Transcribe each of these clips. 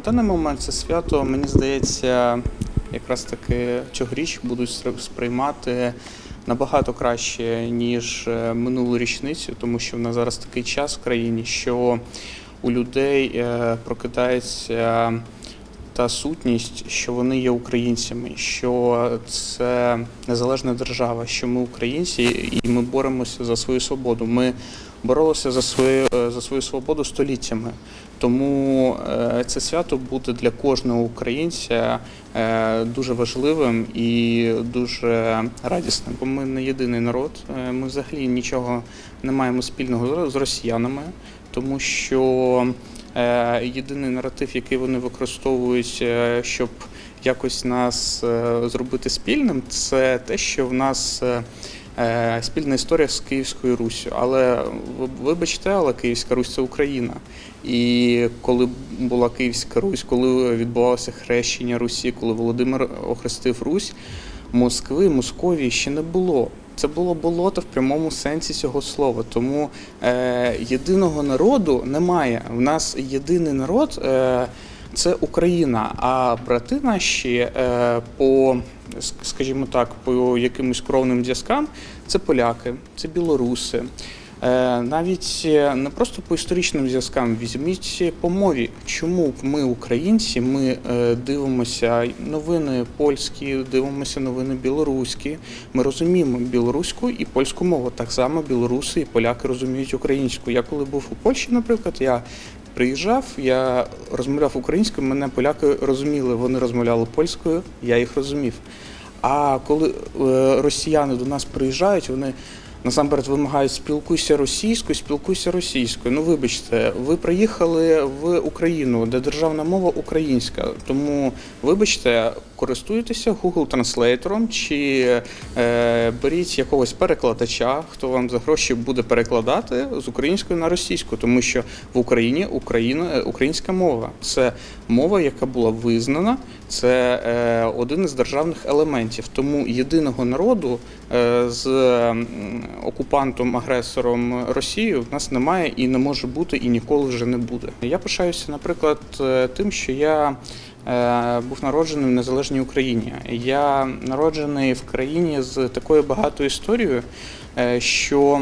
На даний момент це свято, мені здається, якраз таки цьогоріч будуть сприймати набагато краще, ніж е, минулу річницю, тому що в нас зараз такий час в країні, що у людей е, прокидається та сутність, що вони є українцями, що це незалежна держава, що ми українці, і ми боремося за свою свободу. Ми боролися за свою е, за свою свободу століттями. Тому е, це свято буде для кожного українця е, дуже важливим і дуже радісним. Бо ми не єдиний народ. Ми взагалі нічого не маємо спільного з- росіянами, тому що єдиний наратив, який вони використовують, щоб якось нас зробити спільним, це те, що в нас. Е, Спільна історія з Київською Руссю. Але ви- вибачте, але Київська Русь це Україна. І коли була Київська Русь, коли відбувалося хрещення Русі, коли Володимир охрестив Русь, Москви, Московії ще не було. Це було болото в прямому сенсі цього слова. Тому е, єдиного народу немає. В нас єдиний народ е, це Україна. А брати наші е, по, скажімо так, по якимось кровним зв'язкам це поляки, це білоруси. Е, Навіть е, не просто по історичним зв'язкам, візьміть по мові. Чому ми, українці, ми е, дивимося новини польські, дивимося новини білоруські. Ми розуміємо білоруську і польську мову. Так само білоруси і поляки розуміють українську. Я коли був у Польщі, наприклад, я приїжджав, я розмовляв українською, мене поляки розуміли. Вони розмовляли польською, я їх розумів. А коли е, росіяни до нас приїжджають, вони насамперед вимагають спілкуйся російською, спілкуйся російською. Ну вибачте, ви приїхали в Україну, де державна мова українська. Тому вибачте, користуйтеся Google Translator чи е, беріть якогось перекладача, хто вам за гроші буде перекладати з української на російську, тому що в Україні Україна, е, українська мова це мова, яка була визнана, це е, один із державних елементів. Тому єдиного народу е, з окупантом, агресором Росії в нас немає і не може бути, і ніколи вже не буде. Я пишаюся, наприклад, е, тим, що я е, був народжений в незалежній Україні. Я народжений в країні з такою багатою історією, е, що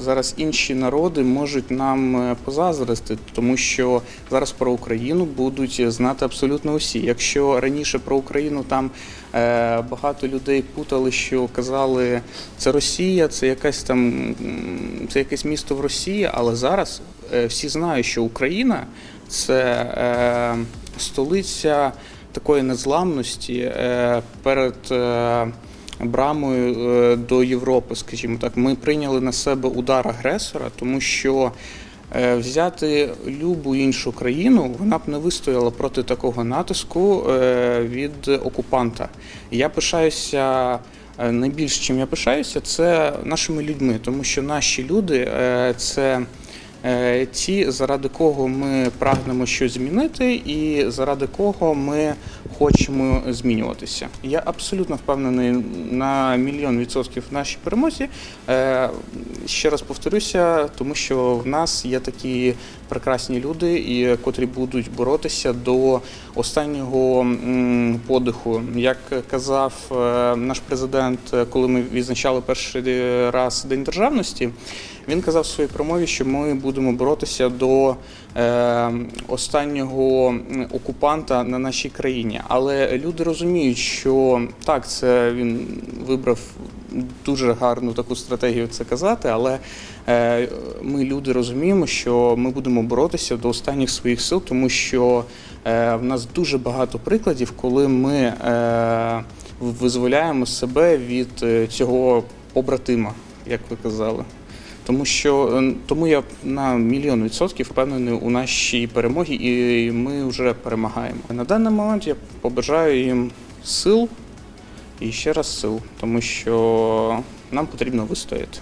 зараз інші народи можуть нам е, позаздрити, тому що зараз про Україну будуть знати абсолютно усі. Якщо раніше про Україну там е, багато людей путали, що казали, це Росія, це якась там це якесь місто в Росії, але зараз е, всі знають, що Україна це е, столиця такої незламності е, перед. Брамою е, до Європи, скажімо так. Ми прийняли на себе удар агресора, тому що е, взяти любу іншу країну вона б не вистояла проти такого натиску е, від окупанта. Я пишаюся. е, Найбільш чим я пишаюся, це нашими людьми, тому що наші люди це ті, заради кого ми прагнемо щось змінити, і заради кого ми хочемо змінюватися. Я абсолютно впевнений на мільйон відсотків в нашій перемозі. Е, Ще раз повторюся, тому що в нас є такі прекрасні люди, і котрі будуть боротися до останнього подиху. Як казав е, наш президент, е, коли ми відзначали перший раз День державності, він казав в своїй промові, що ми будемо боротися до е, останнього окупанта на нашій країні. Але люди розуміють, що так, це він вибрав дуже гарну таку стратегію це казати, але е, ми, люди, розуміємо, що ми будемо боротися до останніх своїх сил, тому що е, в нас дуже багато прикладів, коли ми е, визволяємо себе від цього побратима, як ви казали. Тому що тому я на мільйон відсотків впевнений у нашій перемогі, і ми вже перемагаємо. На даний момент я побажаю їм сил і ще раз сил, тому що нам потрібно вистояти.